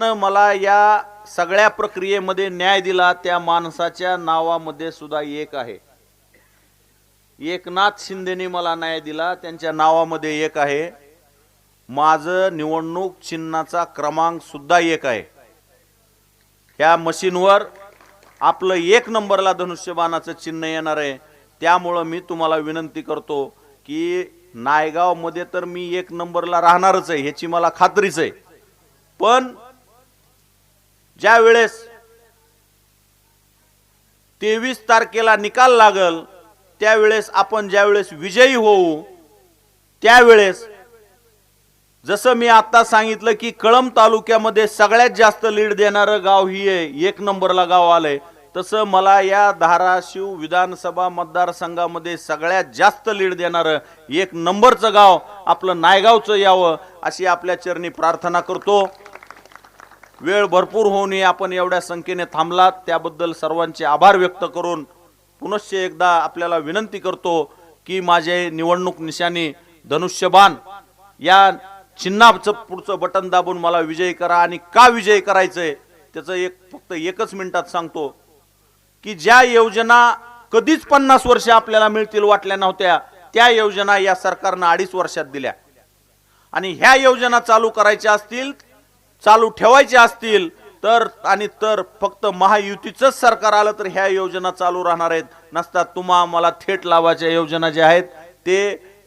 मला या सगळ्या प्रक्रियेमध्ये न्याय दिला त्या माणसाच्या नावामध्ये सुद्धा एक आहे. एकनाथ शिंदेने मला न्याय दिला त्यांच्या नावामध्ये एक आहे. माझं निवडणूक चिन्हाचा क्रमांक सुद्धा एक आहे. ह्या मशीनवर आपलं एक नंबरला धनुष्यबाणाचं चिन्ह येणार आहे. त्यामुळं मी तुम्हाला विनंती करतो की नायगावमध्ये तर मी एक नंबरला राहणारच आहे ह्याची मला खात्रीच आहे. पण ज्या वेळेस तेवीस तारखेला निकाल लागल त्यावेळेस आपण ज्यावेळेस विजयी होऊ त्यावेळेस जसं मी आता सांगितलं की कळंब तालुक्यामध्ये सगळ्यात जास्त लीड देणारं गाव ही आहे एक नंबरला गाव आलंय. तसं मला या धाराशिव विधानसभा मतदारसंघामध्ये सगळ्यात जास्त लीड देणारं एक नंबरचं गाव आपलं नायगावचं यावं अशी आपल्या चरणी प्रार्थना करतो. वेळ भरपूर होऊनही आपण एवढ्या संख्येने थांबलात. त्याबद्दल सर्वांचे आभार व्यक्त करून पुनश्च एकदा आपल्याला विनंती करतो की माझे निवडणूक निशाणी धनुष्यबाण या चिन्हाचं पुढचं बटन दाबून मला विजयी करा आणि का विजयी करायचंय त्याचं एक फक्त एकच मिनिटात सांगतो की ज्या योजना कधीच पन्नास वर्ष आपल्याला मिळतील वाटल्या नव्हत्या त्या योजना या सरकारनं अडीच वर्षात दिल्या. आणि ह्या योजना चालू करायच्या असतील चालू ठेवायचे असतील तर आणि तर फक्त महायुतीचंच सरकार आलं तर ह्या योजना चालू राहणार आहेत. नसतात तुम्हा मला थेट लावायच्या योजना ज्या आहेत ते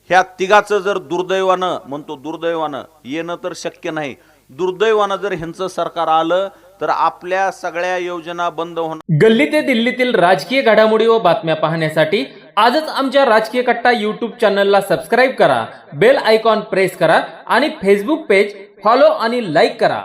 ह्या तिघाचं जर दुर्दैवानं म्हणतो दुर्दैवानं येणं तर शक्य नाही. दुर्दैवानं जर ह्यांचं सरकार आलं तर आपल्या सगळ्या योजना बंद होणार. गल्ली ते दिल्लीतील राजकीय घडामोडी व बातम्या पाहण्यासाठी आजच आमच्या राजकीय कट्टा युट्यूब चॅनलला सबस्क्राईब करा बेल आयकॉन प्रेस करा आणि फेसबुक पेज फॉलो आणि लाईक करा.